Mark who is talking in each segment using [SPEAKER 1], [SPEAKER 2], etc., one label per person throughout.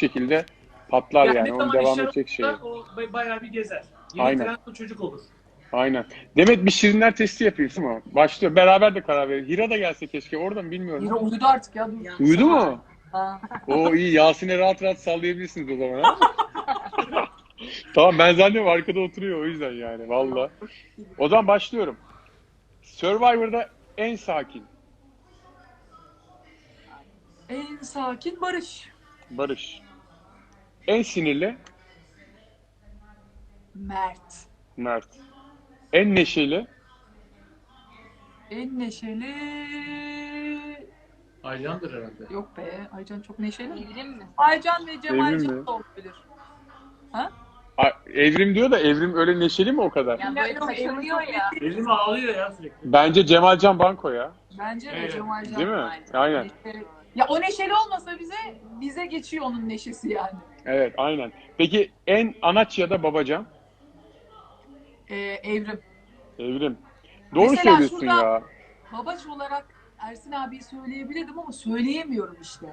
[SPEAKER 1] şekilde patlar yani.
[SPEAKER 2] ne
[SPEAKER 1] Onun devam edecek şey.
[SPEAKER 2] O bay- bayağı bir gezer. Yeni
[SPEAKER 1] Aynen.
[SPEAKER 2] çocuk olur.
[SPEAKER 1] Aynen. Demet bir şirinler testi yapıyorsun mu? Başlıyor. Beraber de karar verelim. Hira da gelse keşke. Orada mı bilmiyorum.
[SPEAKER 3] Yine uyudu artık ya. Dur.
[SPEAKER 1] Uyudu mu?
[SPEAKER 3] Ha.
[SPEAKER 1] O iyi. Yasin'e rahat rahat sallayabilirsiniz o zaman. ha? tamam ben zannediyorum arkada oturuyor o yüzden yani. Valla. O zaman başlıyorum. Survivor'da en sakin.
[SPEAKER 3] En sakin Barış.
[SPEAKER 1] Barış. En sinirli
[SPEAKER 3] Mert.
[SPEAKER 1] Mert. En neşeli
[SPEAKER 3] En neşeli...
[SPEAKER 2] Aycan'dır herhalde.
[SPEAKER 3] Yok be. Aycan çok neşeli.
[SPEAKER 4] Evrim mi?
[SPEAKER 3] Aycan ve Cemalcan
[SPEAKER 1] mi?
[SPEAKER 3] da olabilir.
[SPEAKER 1] A- Evrim diyor da Evrim öyle neşeli mi o kadar?
[SPEAKER 4] Yani böyle takılıyor
[SPEAKER 3] Evrim
[SPEAKER 4] ya.
[SPEAKER 2] Evrim ağlıyor ya sürekli.
[SPEAKER 1] Bence Cemalcan Banko ya.
[SPEAKER 3] Bence de
[SPEAKER 2] Evet.
[SPEAKER 3] Cemalcan.
[SPEAKER 1] Değil mi?
[SPEAKER 3] Aynen.
[SPEAKER 1] Aynen.
[SPEAKER 3] Neşeli. Ya o neşeli olmasa bize bize geçiyor onun neşesi yani.
[SPEAKER 1] Evet aynen. Peki en anaç ya da babacan?
[SPEAKER 3] Ee, Evrim.
[SPEAKER 1] Evrim. Doğru
[SPEAKER 3] Mesela
[SPEAKER 1] söylüyorsun
[SPEAKER 3] şurada-
[SPEAKER 1] ya.
[SPEAKER 3] Babaç olarak Ersin abiyi söyleyebilirdim ama söyleyemiyorum işte.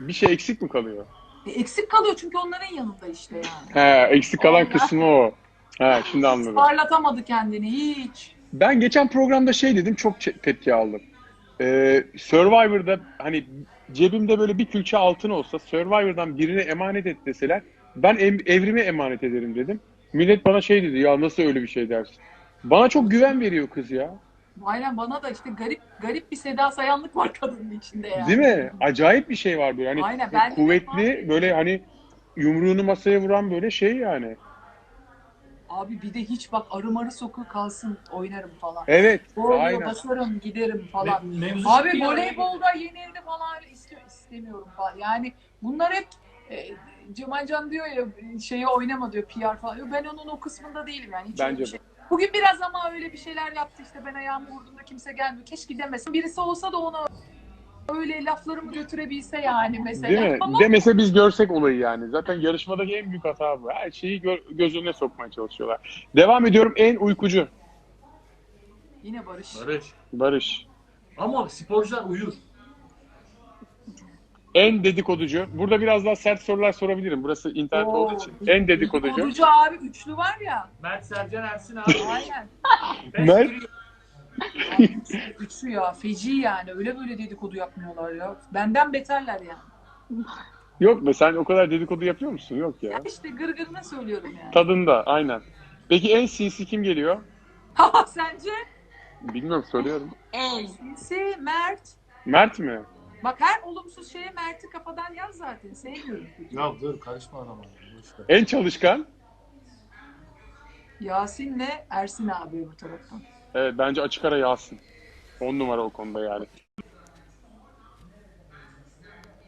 [SPEAKER 1] Bir şey eksik mi kalıyor?
[SPEAKER 3] E, eksik kalıyor çünkü onların yanında işte yani.
[SPEAKER 1] He, eksik kalan
[SPEAKER 3] Ondan-
[SPEAKER 1] kısmı o. He, şimdi anladım.
[SPEAKER 3] Parlatamadı kendini hiç.
[SPEAKER 1] Ben geçen programda şey dedim çok tepki aldım. Ee, Survivor'da hani cebimde böyle bir külçe altın olsa Survivor'dan birine emanet et deseler ben em- evrime emanet ederim dedim. Millet bana şey dedi ya nasıl öyle bir şey dersin. Bana çok güven veriyor kız ya.
[SPEAKER 3] Aynen bana da işte garip garip bir Seda Sayanlık var kadının içinde yani.
[SPEAKER 1] Değil mi? Acayip bir şey var böyle. Hani
[SPEAKER 3] Aynen, de
[SPEAKER 1] kuvvetli böyle hani yumruğunu masaya vuran böyle şey yani.
[SPEAKER 3] Abi bir de hiç bak arı marı sokuğu kalsın oynarım falan.
[SPEAKER 1] Evet.
[SPEAKER 3] Doğru
[SPEAKER 1] aynen.
[SPEAKER 3] basarım giderim falan.
[SPEAKER 2] Me- mevzu
[SPEAKER 3] Abi voleybolda yeni evde falan istiyor, istemiyorum falan. Yani bunlar hep e, Cemalcan diyor ya şeyi oynama diyor PR falan. Yo, Ben onun o kısmında değilim yani. Hiç
[SPEAKER 1] Bence
[SPEAKER 3] şey. Bugün biraz ama öyle bir şeyler yaptı işte ben ayağımı vurduğumda kimse gelmiyor. Keşke demesin. Birisi olsa da ona öyle laflarımı götürebilse yani mesela.
[SPEAKER 1] Değil mi?
[SPEAKER 3] Ama
[SPEAKER 1] Demese biz görsek olayı yani. Zaten yarışmadaki en büyük hata bu. Her şeyi gö- göz önüne sokmaya çalışıyorlar. Devam ediyorum. En uykucu.
[SPEAKER 3] yine Barış.
[SPEAKER 2] Barış.
[SPEAKER 1] Barış.
[SPEAKER 2] Ama sporcular uyur.
[SPEAKER 1] En dedikoducu. Burada biraz daha sert sorular sorabilirim. Burası internet
[SPEAKER 3] Oo,
[SPEAKER 1] olduğu için. En dedikoducu.
[SPEAKER 3] Dedikoducu abi üçlü var ya.
[SPEAKER 2] Mert Sercan Ersin abi.
[SPEAKER 3] Aynen.
[SPEAKER 1] Mert-
[SPEAKER 2] görüyorum.
[SPEAKER 3] Abi üçlü, üçlü ya. Feci yani. Öyle böyle dedikodu yapmıyorlar ya. Benden beterler yani.
[SPEAKER 1] Yok be sen o kadar dedikodu yapıyor musun? Yok ya.
[SPEAKER 3] Ya işte gırgırına söylüyorum yani.
[SPEAKER 1] Tadında aynen. Peki en sinsi kim geliyor?
[SPEAKER 3] Ha sence?
[SPEAKER 1] Bilmiyorum soruyorum.
[SPEAKER 4] En.
[SPEAKER 3] Sinsi, Mert.
[SPEAKER 1] Mert mi?
[SPEAKER 3] Bak her olumsuz şeye Mert'i kafadan yaz zaten. Sevmiyorum.
[SPEAKER 5] Ya dur karışma ver.
[SPEAKER 1] En çalışkan?
[SPEAKER 3] Yasin'le Ersin abi bu taraftan.
[SPEAKER 1] Evet bence açık ara Yasin. On numara o konuda yani.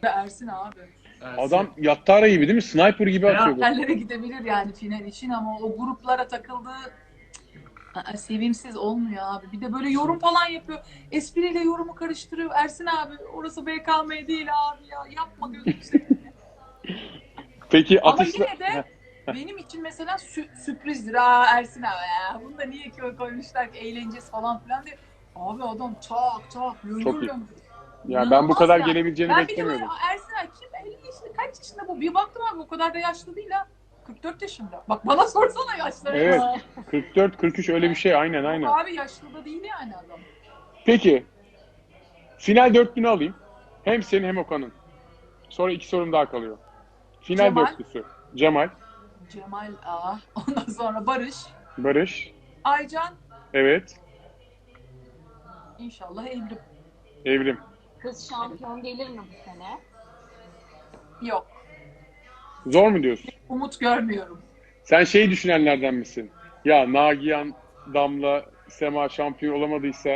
[SPEAKER 3] Ve Ersin abi.
[SPEAKER 2] Ersin.
[SPEAKER 1] Adam yattara gibi değil mi? Sniper gibi
[SPEAKER 2] Ya,
[SPEAKER 1] atıyor.
[SPEAKER 3] Yerlere gidebilir yani final için ama o gruplara takıldığı Aa, sevimsiz olmuyor abi. Bir de böyle yorum falan yapıyor. Espriyle yorumu karıştırıyor. Ersin abi orası BKM değil abi ya. Yapma gözünü seveyim.
[SPEAKER 1] Peki
[SPEAKER 3] Ama
[SPEAKER 1] atışla...
[SPEAKER 3] yine de benim için mesela sü- sürprizdir. Aa Ersin abi ya. Bunu da niye ki koymuşlar ki eğleneceğiz falan filan diye. Abi adam tak tak
[SPEAKER 1] Çok iyi.
[SPEAKER 3] yürüyorum.
[SPEAKER 1] Ya ben bu
[SPEAKER 3] İnanılmaz
[SPEAKER 1] kadar
[SPEAKER 3] yani.
[SPEAKER 1] gelebileceğini
[SPEAKER 3] Ben bir de böyle
[SPEAKER 1] beklemiyordum.
[SPEAKER 3] Ersin abi kim 50 yaşında kaç yaşında bu? Bir baktım abi o kadar da yaşlı değil ha. 44 yaşında. Bak bana sorsana yaşları.
[SPEAKER 1] Evet. 44 43 öyle bir şey aynen aynen.
[SPEAKER 3] Abi yaşlı da değil yani adam.
[SPEAKER 1] Peki. Final dörtlünü alayım. Hem senin hem Okan'ın. Sonra iki sorum daha kalıyor. Final
[SPEAKER 3] Cemal.
[SPEAKER 1] dörtlüsü. Cemal,
[SPEAKER 3] Cemal A. Ondan sonra Barış.
[SPEAKER 1] Barış,
[SPEAKER 3] Aycan.
[SPEAKER 1] evet,
[SPEAKER 3] İnşallah Evrim.
[SPEAKER 1] Evrim.
[SPEAKER 4] Kız şampiyon gelir mi bu sene?
[SPEAKER 3] Yok.
[SPEAKER 1] Zor mu diyorsun?
[SPEAKER 3] Umut görmüyorum.
[SPEAKER 1] Sen şey düşünenlerden misin? Ya Nagihan, Damla, Sema şampiyon olamadıysa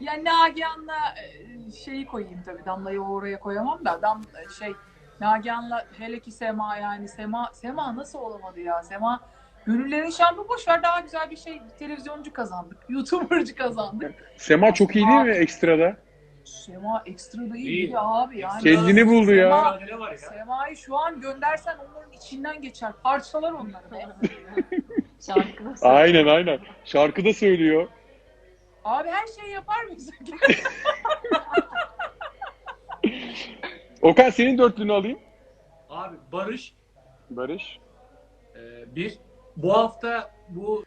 [SPEAKER 3] Yani Nagihan'la e, şeyi koyayım tabii. Damla'yı oraya koyamam da. Dam şey Nagihan'la hele ki Sema yani. Sema Sema nasıl olamadı ya? Sema Gönüllerin şampiyonu boş ver daha güzel bir şey. Televizyoncu kazandık. YouTuber'cı kazandık.
[SPEAKER 1] Sema çok iyi değil mi ekstrada?
[SPEAKER 3] Sema ekstra da iyi,
[SPEAKER 2] İyi.
[SPEAKER 3] değil abi yani.
[SPEAKER 1] Kendini buldu ya.
[SPEAKER 3] Sema,
[SPEAKER 2] ya.
[SPEAKER 3] Sema'yı şu an göndersen onların içinden geçer. Parçalar onları be.
[SPEAKER 4] Şarkı da söylüyor.
[SPEAKER 1] Aynen aynen. Şarkı da söylüyor.
[SPEAKER 3] Abi her şeyi yapar mıyız?
[SPEAKER 1] Okan senin dörtlünü alayım.
[SPEAKER 2] Abi Barış
[SPEAKER 1] Barış.
[SPEAKER 2] e, bir. Bu hafta bu